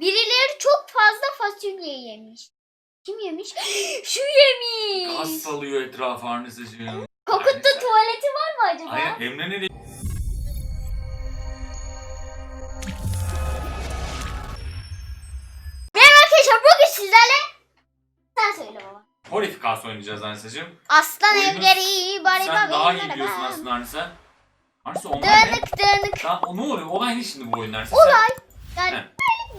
Birileri çok fazla fasulye yemiş. Kim yemiş? Şu yemiş. Gaz salıyor etrafa Arnisa'cığım. Kokuttu Arnisa. tuvaleti var mı acaba? Aynen Emre nereye? Merhaba arkadaşlar bugün sizlerle sen söyle baba. Horifikas oynayacağız Arnisa'cığım. Aslan Oyunu evleri bari Sen daha iyi biliyorsun aslında Arnisa. Arnisa onlar ne? Dağınık dağınık. Ne oluyor? Olay ne şimdi bu oyun Arnisa? Olay. Yani Heh.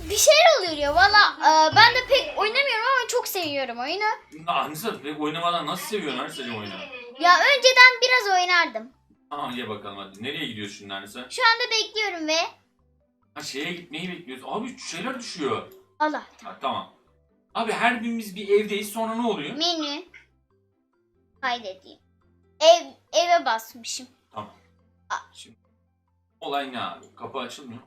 Bir şeyler oluyor ya. Valla e, ben de pek oynamıyorum ama çok seviyorum oyunu. Arnisa pek oynamadan nasıl seviyorsun Arnisa'cığım oyunu? Ya önceden biraz oynardım. Tamam ye bakalım hadi. Nereye gidiyorsun şimdi Arnisa? Şu anda bekliyorum ve Ha şeye gitmeyi bekliyoruz. Abi şeyler düşüyor. Allah. Ha, tamam. Abi her birimiz bir evdeyiz sonra ne oluyor? Menü. Kaydedeyim. Ev, eve basmışım. Tamam. Şimdi olay ne abi? Kapı açılmıyor.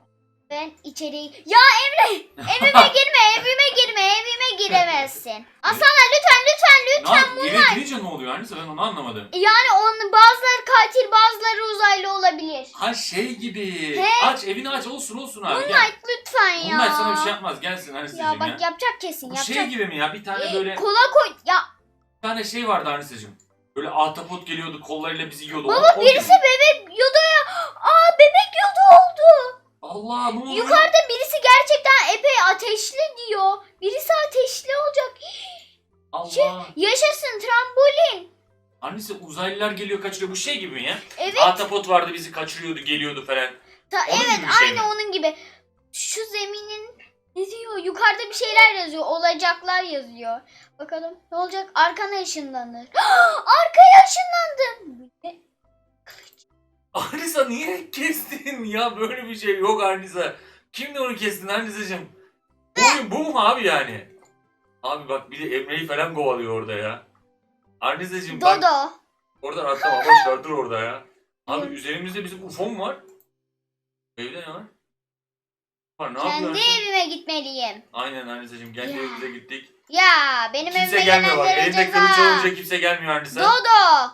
Ben içeriye... Ya Emre! Evime girme, evime girme, evime giremezsin. Aslanlar lütfen, lütfen, lütfen. Ne, eve girince ne oluyor Arnisa ben onu anlamadım. Yani onun bazıları katil, bazıları uzaylı olabilir. Ha şey gibi. He? Aç evini aç olsun olsun abi. Gel. Moonlight lütfen ya. Bunlar sana bir şey yapmaz. Gelsin Arnisa'cığım Ya ya. bak yapacak kesin, Bu yapacak. şey gibi mi ya? Bir tane böyle bir Kola koy. Ya tane şey vardı Arnisa'cığım. Böyle ahtapot geliyordu kollarıyla bizi yiyordu. baba O- o birisi gibi. bebek Yoda'ya... Aa bebek Yoda oldu. Allah ne oluyor? Yukarıda birisi gerçekten epey ateşli diyor. Birisi ateşli olacak. şey- Allah. Yaşasın trambolin. Arnisa uzaylılar geliyor kaçırıyor. Bu şey gibi mi ya? Evet. Ahtapot vardı bizi kaçırıyordu geliyordu falan. Ta, Onun evet gibi şey aynı mi? onun gibi. Şu zeminin ne diyor? Yukarıda bir şeyler yazıyor. Olacaklar yazıyor. Bakalım ne olacak? Arkana ışınlanır. Arkaya ışınlandım. Arnisa niye kestin ya? Böyle bir şey yok Arnisa. Kimdi onu kestin Arnisa'cığım? Bu oyun bu mu abi yani? Abi bak bir de Emre'yi falan kovalıyor orada ya. Arnisa'cığım bak Dodo. oradan atlama boş ver dur orada ya. Abi üzerimizde bizim UFO mu var? Evde ne var? Var ne Kendi yapıyorsun? evime gitmeliyim. Aynen Arnisa'cığım kendi Ya. evimize gittik. Ya benim Kimse evime gelmiyor bak. gelenlere Elinde ceza. kılıç olunca kimse gelmiyor Arnisa. Dodo.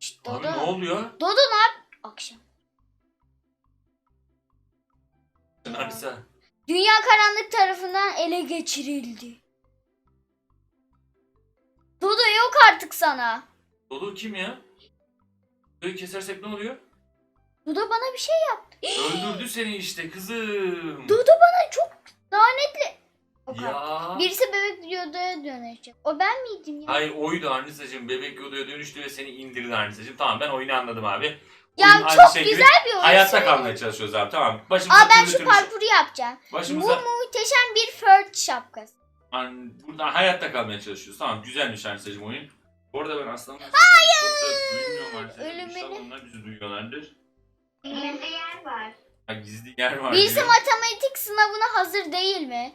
Şşt, Abi Dodo. ne oluyor? Dodo ne yap? Akşam. Arnisa. Dünya karanlık tarafından ele geçirildi. Dodo yok artık sana. Dodo kim ya? Dodo'yu kesersek ne oluyor? Dodo bana bir şey yaptı. Öldürdü seni işte kızım. Dodo bana çok lanetli. O. Ya. Birisi bebek Yodo'ya dönecek. O ben miydim ya? Hayır oydu Arnisa'cığım. Bebek Yodo'ya dönüştü ve seni indirdi Arnisa'cığım. Tamam ben oyunu anladım abi. Ya Oyun aynı çok şey gibi güzel bir oyun. Hayatta kalmaya çalışıyoruz abi tamam. Başımıza Aa ben türlü şu türlü- parkuru yapacağım. Bu Başımıza muhteşem bir fört şapkası. yani buradan hayatta kalmaya çalışıyoruz. Tamam güzelmiş Arnisa'cığım oyun. Bu arada ben aslında Hayır. çok da duymuyorum Arnisa'cığım. Ölümünü. İnşallah onlar bizi duyuyorlardır. Gizli yer var. Ha, gizli yer var Birisi diyor. matematik sınavına hazır değil mi?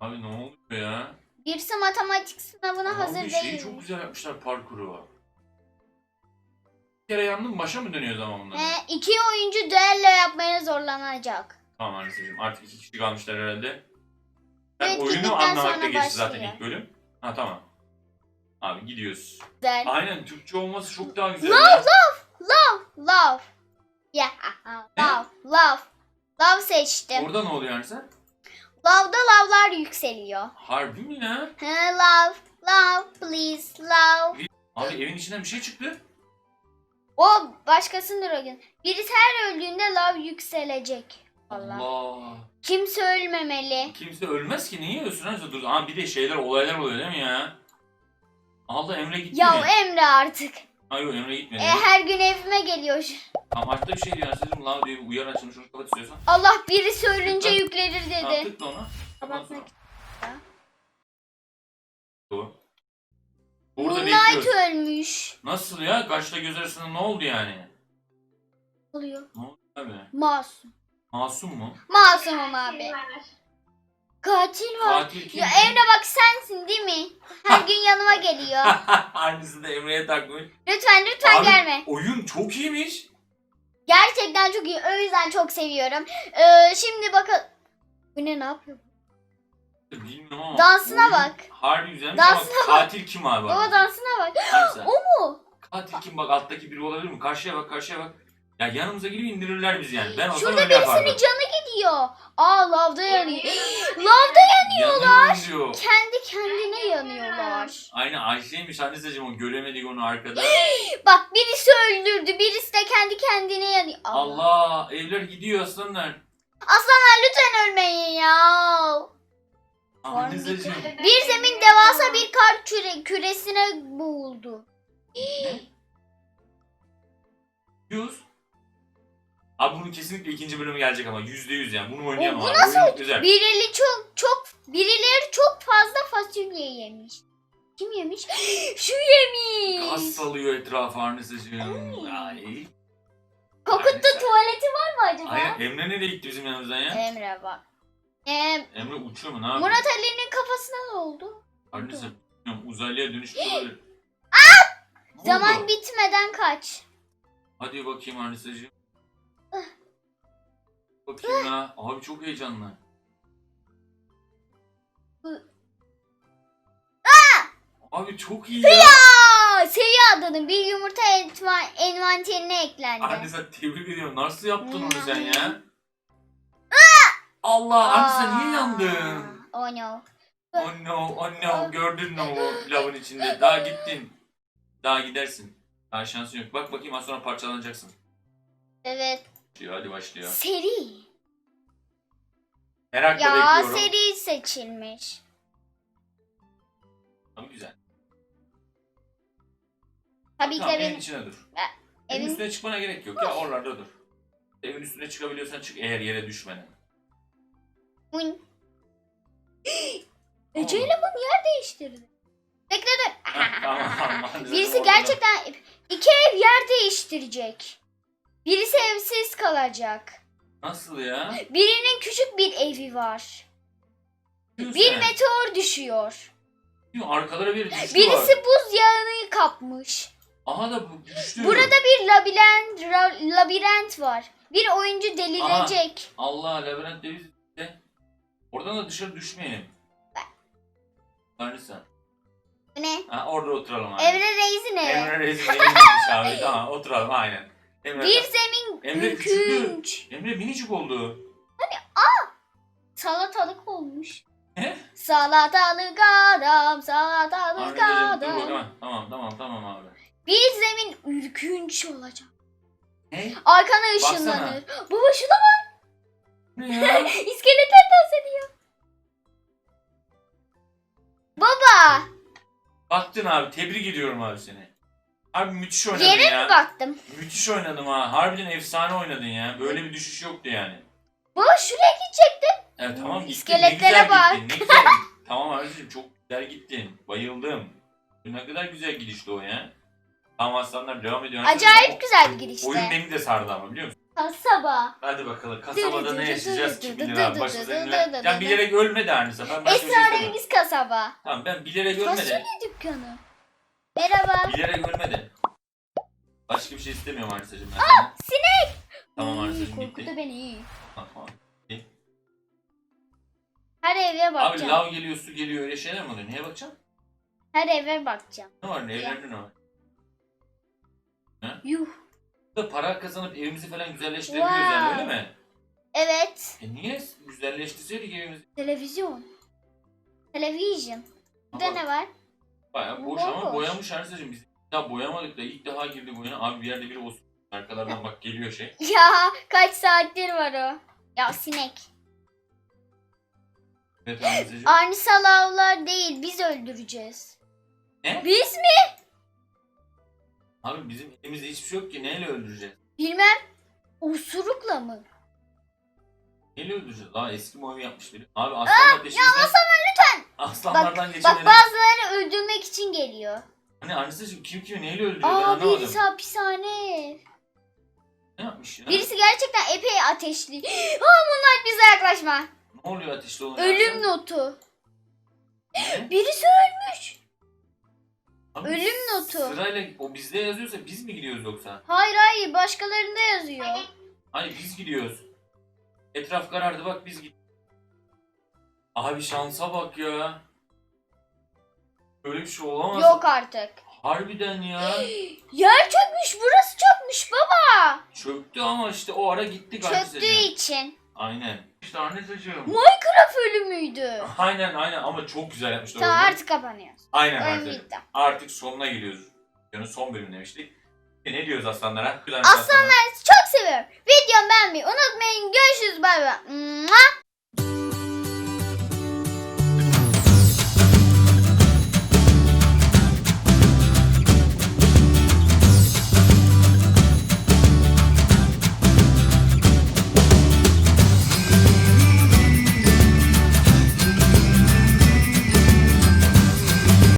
Abi ne oluyor ya? Birisi matematik sınavına hazır Abi değil şeyi mi? çok güzel yapmışlar parkuru. Kere yandım başa mı dönüyor zaman bunlar? Ee, iki oyuncu düello yapmaya zorlanacak. Tamam Arnisa'cığım artık iki kişi kalmışlar herhalde. Ben Evet, oyunu gittikten anlamakta sonra geçti zaten başlıyor. ilk bölüm. Ha tamam. Abi gidiyoruz. Güzel. Aynen Türkçe olması çok daha güzel. Love, ya. Love, love. Yeah, love, love. Love seçtim. Orada ne oluyor Arnisa? Love'da lavlar yükseliyor. Harbi mi ya? Love, love, please, love. Abi evin içinden bir şey çıktı. O başkasındır o gün. Birisi her öldüğünde love yükselecek. Allah. Allah. Kimse ölmemeli. Kimse ölmez ki niye ölsün Arnisa? Dur. Aa bir de şeyler olaylar oluyor değil mi ya? Allah Emre gitti Ya mi? Emre artık. Hayır Emre gitmedi. E, her gün evime geliyor. Tamam altta bir şey diyor Arnisa'cığım. Lav diye bir uyarı açılmış. Onu kapat istiyorsan. Allah birisi ölünce Tıkla. yüklenir Tamam dedi. tıkla ona. Kapat sonra. Kapatmak ya. Moonlight bekliyoruz. ölmüş. Nasıl ya? Kaşla göz arasında ne oldu yani? Oluyor. Ne oldu abi? Masum. Masum mu? Masumum abi. Katil var. Katil kim? Ya Emre bak sensin değil mi? Her gün yanıma geliyor. Annesi de Emre'ye takmış. Lütfen lütfen Abi, gelme. Oyun çok iyiymiş. Gerçekten çok iyi. O yüzden çok seviyorum. Ee, şimdi bakın. Bu ne ne yapıyor? Bilmiyorum ama. Dansına oyun bak. Harbi güzelmiş Dansına ama katil kim abi? Baba dansına bak. Hangisi? O mu? Katil kim bak alttaki biri olabilir mi? Karşıya bak karşıya bak. Ya yanımıza gelip indirirler bizi yani. Ben olsam Şurada öyle yapardım. birisinin canı gidiyor. Aa lavda yanıyor. lavda yanıyorlar. Yanıyor. Kendi kendine yanıyorlar. Aynen Ayşe'ymiş anneseciğim o göremedik onu arkada. Bak birisi öldürdü. Birisi de kendi kendine yanıyor. Allah. Allah evler gidiyor aslanlar. Aslanlar lütfen ölmeyin ya. Anneciğim. Bir zemin devasa bir kar küre, küresine boğuldu. Ne? Yüz. Abi bunun kesinlikle ikinci bölümü gelecek ama yüzde yüz yani. Bunu oynayamam. bu abi. nasıl güzel. Birileri çok çok birileri çok fazla fasulye yemiş. Kim yemiş? Şu yemiş. Gaz salıyor etrafa anneciğim. Ay. Kokuttu tuvaleti var mı acaba? Aynen Emre nereye gitti bizim yanımızdan ya? Emre bak. Ee, Emre uçuyor mu ne yapıyor? Murat Ali'nin kafasına ne oldu? Annesi bilmiyorum, uzaylıya dönüştü olabilir. Ne Zaman oldu? bitmeden kaç. Hadi bakayım anneciğim. Bakayım ya. Abi çok heyecanlı. Abi çok iyi ya. Aa, seviye adının bir yumurta enva- envanterine eklendi. Anne sen tebrik ediyorum. Nasıl yaptın onu sen Hmm. ya? Allah sen niye Aa, yandın? Oh no. Oh no, oh no. Gördün mü o lavın içinde? Daha gittin. Daha gidersin. Daha şansın yok. Bak bakayım az sonra parçalanacaksın. Evet. Başlıyor, hadi başlıyor. Seri. Merakla Ya bekliyorum. seri seçilmiş. Tamam güzel. Tabii ki Tamam de evin benim içine dur. Evin evin üstüne çıkmana gerek yok ya oralarda dur. Evin üstüne çıkabiliyorsan çık eğer yere düşmeden. Ece ile bunu yer değiştirdi. Bekle dur. Birisi gerçekten iki ev yer değiştirecek. Birisi evsiz kalacak. Nasıl ya? Birinin küçük bir evi var. Diyorsun Bir sen. meteor düşüyor. Diyor, Arkalara bir düştü Birisi var. buz yağını kapmış. Aha da bu düştü. Burada bir labirent ra- labirent var. Bir oyuncu delirecek. Allah labirent deviz de. Oradan da dışarı düşmeyelim. Tanrısı. Bu ne? Ha orada oturalım abi. Evre Reis'in evi. Emre Reis'in abi. Tamam oturalım aynen. Emre, Bir zemin Emre küçüldü. ürkünç. Emre minicik oldu. Salatalık olmuş. Ne? Salatalık adam, salatalık dur adam. bakalım. Tamam tamam tamam abi. Bir zemin ürkünç olacak. Ne? Arkana ışınlanır. Baba şuna bak. Ne ya? İskeletler dans ediyor. Baba Baktın abi tebrik ediyorum abi seni. Abi müthiş oynadın yere ya. mi baktım? Müthiş oynadım ha. Harbiden efsane oynadın ya. Böyle bir düşüş yoktu yani. Baba şuraya gidecektim. Evet tamam gittin. İskeletlere ne güzel bak. gittin. Ne güzel. tamam abicim çok güzel gittin. Bayıldım. Ne kadar güzel gidişti o ya. Tamam aslanlar devam ediyor. Acayip güzel bir girişte. Oyun beni de sardı ama biliyor musun? Kasaba. Hadi bakalım kasabada ne yaşayacağız dı bilir dı dı Yani bilerek ölme de Arnisa. Ben başka bir şey istemem. Esrarengiz kasaba. Tamam ben bilerek ölme de. Fasulye dükkanı. Merhaba. Bilerek ölme de. Başka bir şey istemiyorum Arnisa'cığım ben sana. Sinek. Tamam İyi, Arnisa'cığım Korkuttu gitti. beni. Tamam. Her eve Abi bakacağım. lav geliyor su geliyor öyle şeyler mi oluyor? Neye bakacaksın? Her eve bakacağım. Ne var ne evlerde ne var? Yuh. Para kazanıp evimizi falan güzelleştirebiliyoruz yani öyle mi? Evet. E niye güzelleştirseydik evimizi? Televizyon. Televizyon. Burada Ama ne var? Bayağı Bu boş ama bomboş. boyamış Arnisa'cığım. Biz daha boyamadık da ilk daha girdi boya. Abi bir yerde biri olsun. Arkalardan bak geliyor şey. Ya kaç saattir var o. Ya sinek. Evet Arnisa'cığım. Arnisa lavlar değil biz öldüreceğiz. Ne? Biz mi? Abi bizim elimizde hiçbir şey yok ki. Neyle öldüreceğiz? Bilmem. Osurukla mı? Neyle öldüreceğiz? Daha eski mi evi yapmış biri? Abi aslanlar peşimizden. Ya Hasan lütfen. Aslanlardan Bak geçemedim. bazıları öldürmek için geliyor. Hani Arnisa'cığım kim kimi neyle öldürüyor ben Aa anlamadım. birisi hapishane. Ne yapmış ya? Birisi gerçekten epey ateşli. Aa bunlar bize yaklaşma. Ne oluyor ateşli olunca? Ölüm notu. Ne? Birisi ölmüş. Abi Ölüm notu. Sırayla o bizde yazıyorsa biz mi gidiyoruz yoksa? Hayır hayır başkalarında yazıyor. Hayır biz gidiyoruz. Etraf karardı bak biz gidiyoruz. Abi şansa bak ya. Böyle bir şey olamaz. Yok artık. Harbiden ya. Yer çökmüş burası çökmüş baba. Çöktü ama işte o ara gittik Çöktüğü Arnisa'cığım. için. Aynen. İşte Arnisa'cığım. Minecraft ölümüydü. Aynen aynen ama çok güzel yapmışlar Tamam oyunu. artık kapanıyor. Aynen Oyun artık. bitti. Artık sonuna geliyoruz. Yani son bölüm demiştik. E, Ne diyoruz aslanlara? Plan Aslanlar çok seviyorum. Videomu beğenmeyi unutmayın. Görüşürüz bay bay. Mua.